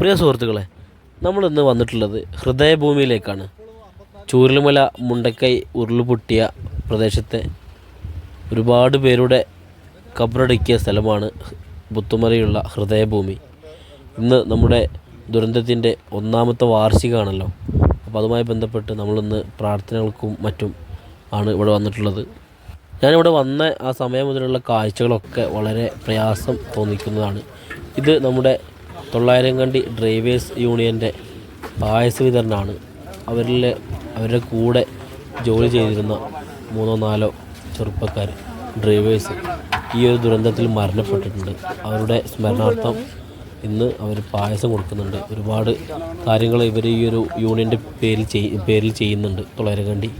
പ്രിയ സുഹൃത്തുക്കളെ നമ്മളിന്ന് വന്നിട്ടുള്ളത് ഹൃദയഭൂമിയിലേക്കാണ്. ചൂരൽമല മുണ്ടക്കൈ ഉരുളുപൊട്ടിയ പ്രദേശത്തെ ഒരുപാട് പേരുടെ കബറടക്കിയ സ്ഥലമാണ് പുത്തുമലയുള്ള ഹൃദയഭൂമി. ഇന്ന് നമ്മുടെ ദുരന്തത്തിന്റെ ഒന്നാമത്തെ വാർഷികമാണല്ലോ അപ്പോൾ അതുമായി ബന്ധപ്പെട്ട് നമ്മളിന്ന് പ്രാർത്ഥനകൾക്കും മറ്റും ആണ് ഇവിടെ വന്നിട്ടുള്ളത്. ഞാനിവിടെ വന്ന ആ സമയം മുതലുള്ള കാഴ്ചകളൊക്കെ വളരെ പ്രയാസം തോന്നിക്കുന്നതാണ്. ഇത് നമ്മുടെ തൊള്ളായിരം കണ്ടി ഡ്രൈവേഴ്സ് യൂണിയന്റെ പായസ വിതരണമാണ് അവരിൽ അവരുടെ കൂടെ ജോലി ചെയ്തിരുന്ന മൂന്നോ നാലോ ചെറുപ്പക്കാർ ഡ്രൈവേഴ്സ് ഈ ഒരു ദുരന്തത്തിൽ മരണപ്പെട്ടിട്ടുണ്ട്. അവരുടെ സ്മരണാർത്ഥം ഇന്ന് അവർ പായസം കൊടുക്കുന്നുണ്ട്. ഒരുപാട് കാര്യങ്ങൾ ഇവർ ഈ ഒരു യൂണിയന്റെ പേരിൽ ചെയ് പേരിൽ ചെയ്യുന്നുണ്ട്. തൊള്ളായിരം കണ്ടി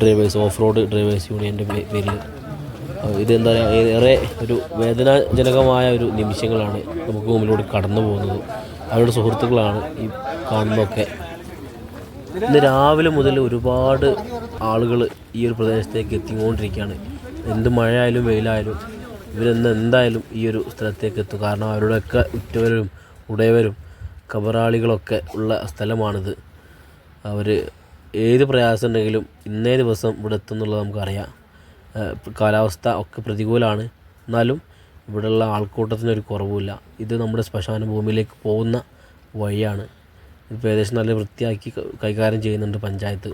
ഡ്രൈവേഴ്സ് ഓഫ് റോഡ് ഡ്രൈവേഴ്സ് യൂണിയന്റെ പേരിൽ. ഇതെന്താ പറയുക ഏറെ ഒരു വേദനാജനകമായ ഒരു നിമിഷങ്ങളാണ് നമുക്ക് മുമ്പിലൂടെ കടന്നു പോകുന്നത്. അവരുടെ സുഹൃത്തുക്കളാണ് ഈ കാണുന്നതൊക്കെ. ഇന്ന് രാവിലെ മുതൽ ഒരുപാട് ആളുകൾ ഈ ഒരു പ്രദേശത്തേക്ക് എത്തിക്കൊണ്ടിരിക്കുകയാണ്. എന്ത് മഴയായാലും വെയിലായാലും ഇവരെന്ന് എന്തായാലും ഈ ഒരു സ്ഥലത്തേക്ക് എത്തും. കാരണം അവരുടെയൊക്കെ ഉറ്റവരും ഉടയവരും കബറാളികളൊക്കെ ഉള്ള സ്ഥലമാണിത്. അവർ ഏത് പ്രയാസമുണ്ടെങ്കിലും ഇന്നേ ദിവസം ഇവിടെ എത്തും എന്നുള്ളത് നമുക്കറിയാം. കാലാവസ്ഥ ഒക്കെ പ്രതികൂലമാണ്. എന്നാലും ഇവിടെയുള്ള ആൾക്കൂട്ടത്തിനൊരു കുറവുമില്ല. ഇത് നമ്മുടെ ശ്മശാന ഭൂമിയിലേക്ക് പോകുന്ന വഴിയാണ്. ഇപ്പോൾ ഏകദേശം നല്ല വൃത്തിയാക്കി കൈകാര്യം ചെയ്യുന്നുണ്ട് പഞ്ചായത്ത്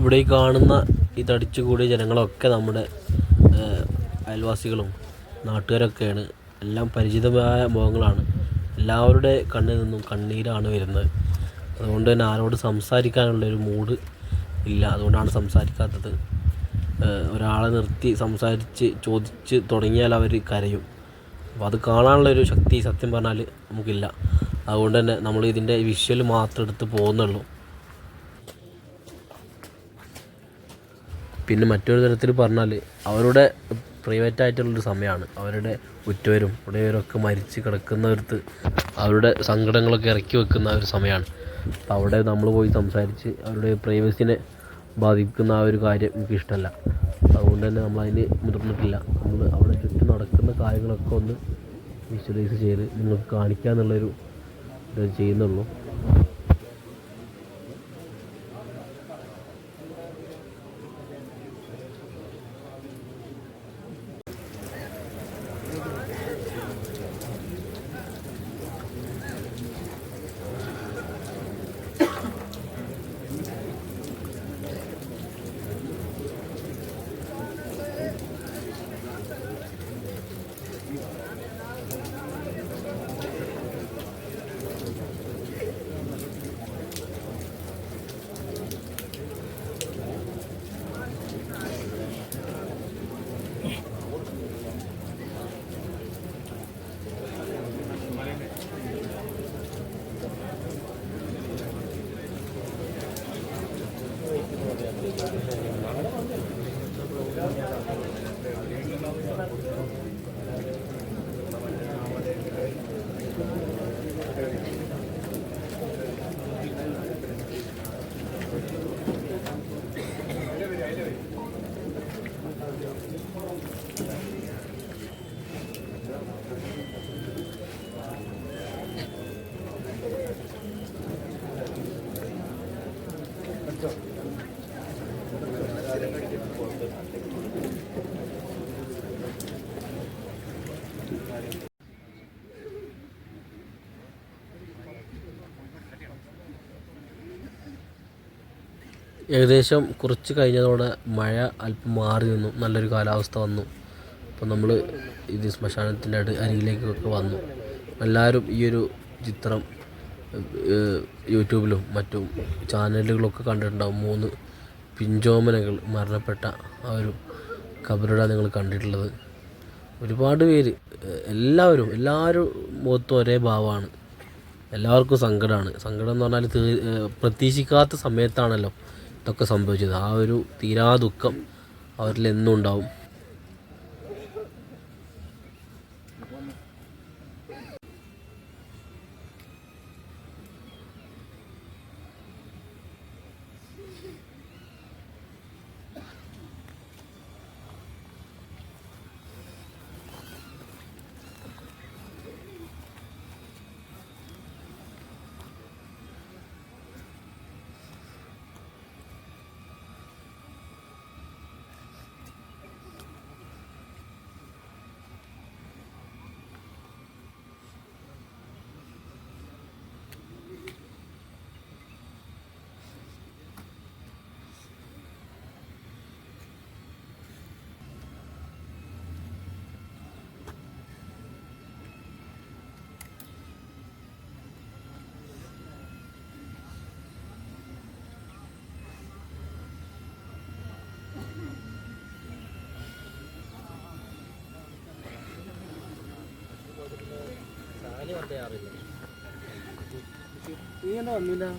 ഇവിടെ ഈ കാണുന്ന ഈ തടിച്ചുകൂടിയ ജനങ്ങളൊക്കെ നമ്മുടെ അയൽവാസികളും നാട്ടുകാരൊക്കെയാണ്. എല്ലാം പരിചിതമായ മുഖങ്ങളാണ്. എല്ലാവരുടെ കണ്ണിൽ നിന്നും കണ്ണീരാണ് വരുന്നത്. അതുകൊണ്ട് തന്നെ ആരോട് സംസാരിക്കാനുള്ള ഒരു മൂഡ് ഇല്ല. അതുകൊണ്ടാണ് സംസാരിക്കാത്തത്. ഒരാളെ നിർത്തി സംസാരിച്ച് ചോദിച്ച് തുടങ്ങിയാൽ അവർ കരയും. അപ്പോൾ അത് കാണാനുള്ള ഒരു ശക്തി സത്യം പറഞ്ഞാൽ നമുക്കില്ല. അതുകൊണ്ട് തന്നെ നമ്മൾ ഇതിന്റെ വിഷ്വൽ മാത്രം എടുത്ത് പോകുന്നുള്ളൂ. പിന്നെ മറ്റൊരു തരത്തിൽ പറഞ്ഞാൽ അവരുടെ പ്രൈവറ്റ് ആയിട്ടുള്ളൊരു സമയമാണ് അവരുടെ ഉറ്റവരും ഉടയവരൊക്കെ മരിച്ച് കിടക്കുന്നവർക്ക് അവരുടെ സങ്കടങ്ങളൊക്കെ ഇറക്കി വെക്കുന്ന ഒരു സമയമാണ് അപ്പോൾ അവിടെ നമ്മൾ പോയി സംസാരിച്ച് അവരുടെ പ്രൈവസിനെ ബാധിക്കുന്ന ആ ഒരു കാര്യം എനിക്ക് ഇഷ്ടമല്ല അതുകൊണ്ട് തന്നെ നമ്മൾ അതിന് മുതിർന്നിട്ടില്ല. നമ്മൾ അവിടെ ചുറ്റും നടക്കുന്ന കാര്യങ്ങളൊക്കെ ഒന്ന് വിഷ്വലൈസ് ചെയ്ത് നിങ്ങൾക്ക് കാണിക്കുക എന്നുള്ളൊരു ഇത് ചെയ്യുന്നുള്ളൂ. ഏകദേശം കുറച്ച് കഴിഞ്ഞതോടെ മഴ അല്പം മാറി നിന്നു. നല്ലൊരു കാലാവസ്ഥ വന്നു. അപ്പോൾ നമ്മൾ ഇത് ശ്മശാനത്തിന്റെ അരികിലേക്കൊക്കെ വന്നു. എല്ലാവരും ഈ ഒരു ചിത്രം യൂട്യൂബിലും മറ്റും ചാനലുകളൊക്കെ കണ്ടിട്ടുണ്ടാവും. മൂന്ന് പിഞ്ചോമനകൾ മരണപ്പെട്ട ആ ഒരു കബറിട നിങ്ങൾ കണ്ടിട്ടുള്ളത്. ഒരുപാട് പേര് എല്ലാവരും എല്ലാവരും മുഖത്തും ഒരേ ഭാവമാണ്. എല്ലാവർക്കും സങ്കടമാണ് സങ്കടം എന്ന് പറഞ്ഞാൽ തീ പ്രതീക്ഷിക്കാത്ത സമയത്താണല്ലോ ഇതൊക്കെ സംഭവിച്ചത്. ആ ഒരു തീരാ ദുഃഖം അവരിൽ എന്നും ഉണ്ടാവും. ਕਰਦੇ ਆ ਰਹੇ ਨੇ. Iyan o, yun lang.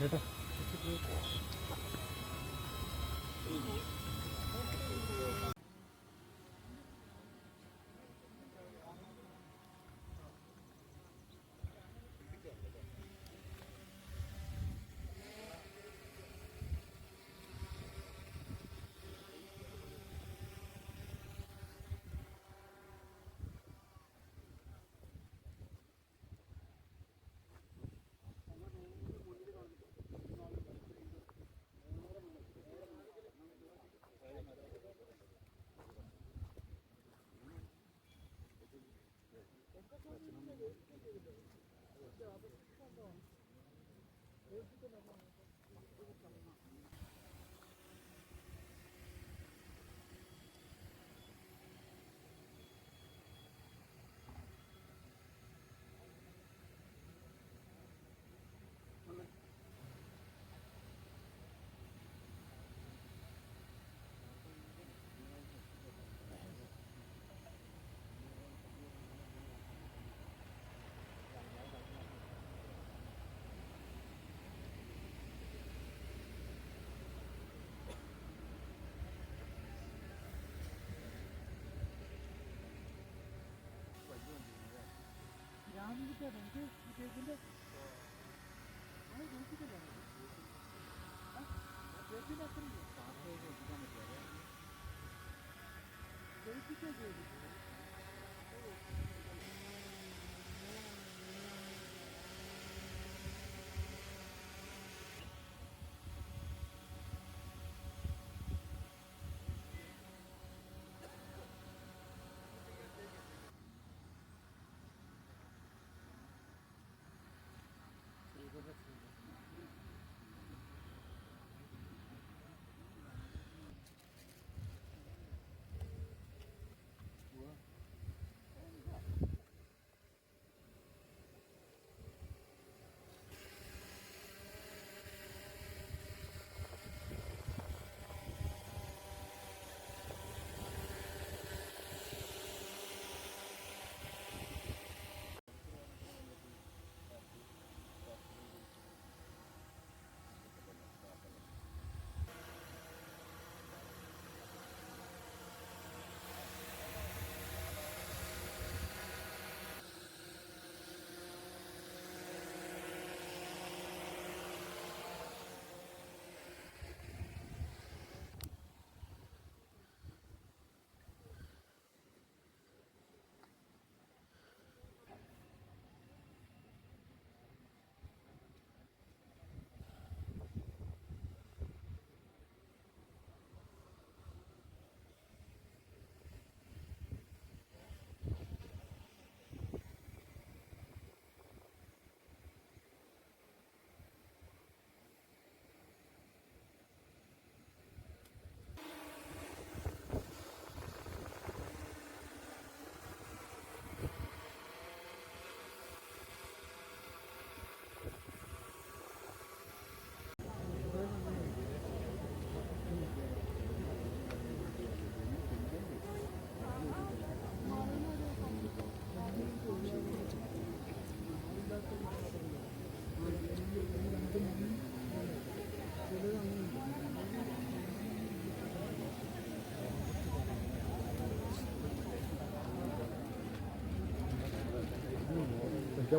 കേട്ടോ കേൾക്കാം എനിക്ക് കേക്കിന്റെ അത് കേൾക്കില്ല കേക്കിന്റെ അത്രയും കേൾപ്പിക്കാൻ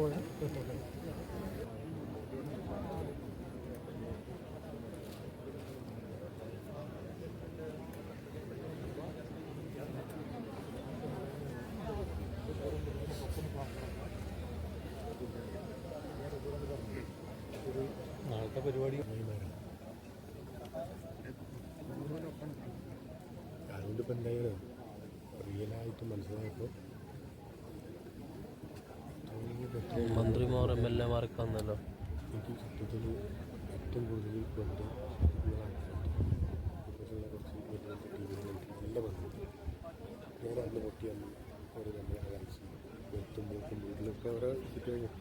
പോലെ പരിപാടി അതുകൊണ്ട് ഇപ്പം എന്തായാലും റിയലായിട്ട് മനസ്സിലായപ്പോൾ മന്ത്രിമാർ എം എൽ എമാരൊക്കെ വന്നല്ലോ ഏറ്റവും കൂടുതൽ വലിയ നല്ല ബന്ധം. നമ്മൾ ആകാംക്ഷ വെത്തും മൂക്കും വീട്ടിലൊക്കെ ഓരോ സിറ്റുവേഷൻ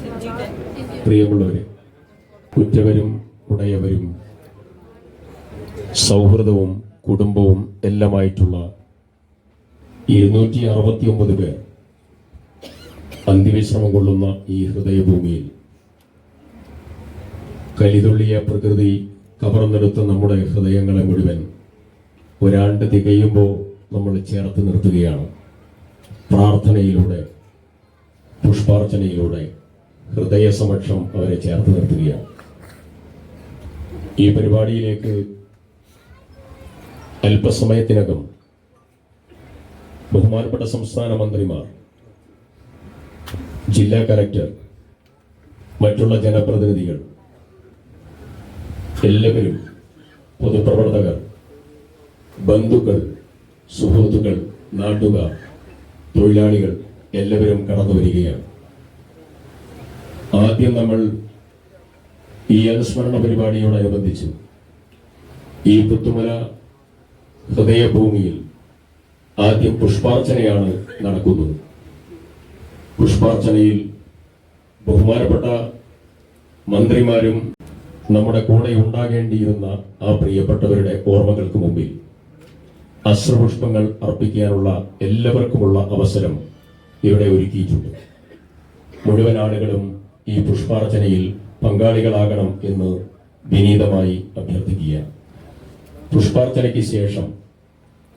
സിജിയുടെ പ്രിയമുള്ളവരെ കുറ്റവരും ഉടയവരും സൗഹൃദവും കുടുംബവും എല്ലാമായിട്ടുള്ള ഇരുന്നൂറ്റി അറുപത്തി ഒമ്പത് പേർ അന്ത്യവിശ്രമം കൊള്ളുന്ന ഈ ഹൃദയഭൂമിയിൽ കലിതുള്ളിയ പ്രകൃതി കവർന്നെടുത്ത നമ്മുടെ ഹൃദയങ്ങളെ മുഴുവൻ ഒരാണ്ട് തികയുമ്പോൾ നമ്മൾ ചേർത്ത് നിർത്തുകയാണ്. പ്രാർത്ഥനയിലൂടെ പുഷ്പാർച്ചനയിലൂടെ ഹൃദയസമക്ഷം അവരെ ചേർത്ത് നിർത്തുകയാണ്. ഈ പരിപാടിയിലേക്ക് അല്പസമയത്തിനകം ബഹുമാനപ്പെട്ട സംസ്ഥാന മന്ത്രിമാർ ജില്ലാ കലക്ടർ മറ്റുള്ള ജനപ്രതിനിധികൾ എല്ലാവരും പൊതുപ്രവർത്തകർ ബന്ധുക്കൾ സുഹൃത്തുക്കൾ നാട്ടുകാർ തൊഴിലാളികൾ എല്ലാവരും കടന്നു വരികയാണ്. ആദ്യം നമ്മൾ ഈ അനുസ്മരണ പരിപാടിയോടനുബന്ധിച്ച് ഈ പുത്തുമല ഹൃദയഭൂമിയിൽ ആദ്യം പുഷ്പാർച്ചനയാണ് നടക്കുന്നത്. പുഷ്പാർച്ചനയിൽ ബഹുമാനപ്പെട്ട മന്ത്രിമാരും നമ്മുടെ കൂടെ ഉണ്ടാകേണ്ടിയിരുന്ന ആ പ്രിയപ്പെട്ടവരുടെ ഓർമ്മകൾക്ക് മുമ്പിൽ അശ്രപുഷ്പങ്ങൾ അർപ്പിക്കാനുള്ള എല്ലാവർക്കുമുള്ള അവസരം ഇവിടെ ഒരുക്കിയിട്ടുണ്ട്. മുഴുവൻ ആളുകളും ഈ പുഷ്പാർച്ചനയിൽ പങ്കാളികളാകണം എന്ന് വിനീതമായി അഭ്യർത്ഥിക്കുക പുഷ്പാർച്ചനയ്ക്ക് ശേഷം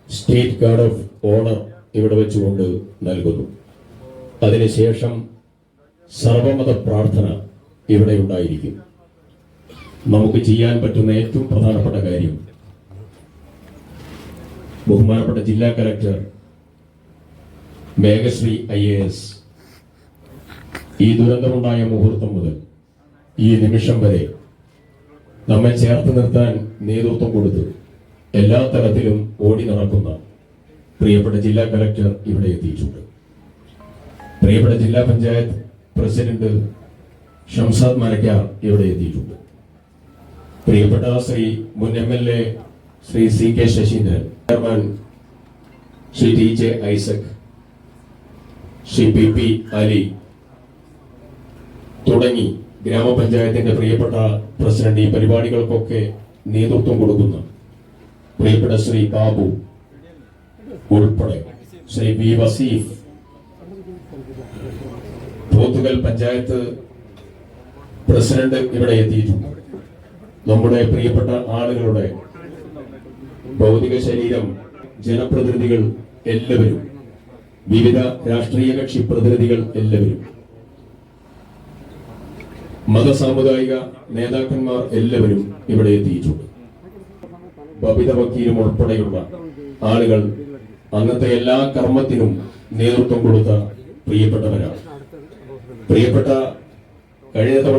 സ്റ്റേറ്റ് ഗാർഡ് ഓഫ് ഓണർ ഇവിടെ വെച്ചുകൊണ്ട് നൽകുന്നു. അതിനുശേഷം സർവമത പ്രാർത്ഥന ഇവിടെ ഉണ്ടായിരിക്കും. നമുക്ക് ചെയ്യാൻ പറ്റുന്ന ഏറ്റവും പ്രധാനപ്പെട്ട കാര്യം ബഹുമാനപ്പെട്ട ജില്ലാ collector Meghashree I A S ഈ ദുരന്തമുണ്ടായ മുഹൂർത്തം മുതൽ ഈ നിമിഷം വരെ നമ്മെ ചേർത്ത് നിർത്താൻ നേതൃത്വം കൊടുത്ത് എല്ലാ തരത്തിലും ഓടി നടക്കുന്ന പ്രിയപ്പെട്ട ജില്ലാ കലക്ടർ ഇവിടെ എത്തിയിട്ടുണ്ട്. പ്രിയപ്പെട്ട ജില്ലാ പഞ്ചായത്ത് പ്രസിഡന്റ് ഷംസാദ് മരക്കാർ ഇവിടെ എത്തിയിട്ടുണ്ട്. പ്രിയപ്പെട്ട ശ്രീ മുൻ M L A Shri C K Saseendran chairman Shri T J Isaac Shri P P Ali തുടങ്ങി ഗ്രാമപഞ്ചായത്തിന്റെ പ്രിയപ്പെട്ട പ്രസിഡന്റ് ഈ പരിപാടികൾക്കൊക്കെ നേതൃത്വം കൊടുക്കുന്ന. പ്രിയപ്പെട്ട ശ്രീ ബാബു ഉൾപ്പെടെ ശ്രീ ബി വസീഫ് പോത്തുകൽ പഞ്ചായത്ത് പ്രസിഡന്റ് ഇവിടെ എത്തിയിട്ടുണ്ട്. നമ്മുടെ പ്രിയപ്പെട്ട ആളുകളുടെ ഭൗതിക ശരീരം ജനപ്രതിനിധികൾ എല്ലാവരും വിവിധ രാഷ്ട്രീയ കക്ഷി പ്രതിനിധികൾ എല്ലാവരും മതസാമുദായിക നേതാക്കന്മാർ എല്ലാവരും ഇവിടെ എത്തിയിട്ടുണ്ട്. ബബിത വക്കീലും ഉൾപ്പെടെയുള്ള ആളുകൾ അന്നത്തെ എല്ലാ കർമ്മത്തിനും നേതൃത്വം കൊടുത്ത പ്രിയപ്പെട്ടവരാണ്. പ്രിയപ്പെട്ട കഴിഞ്ഞ തവണ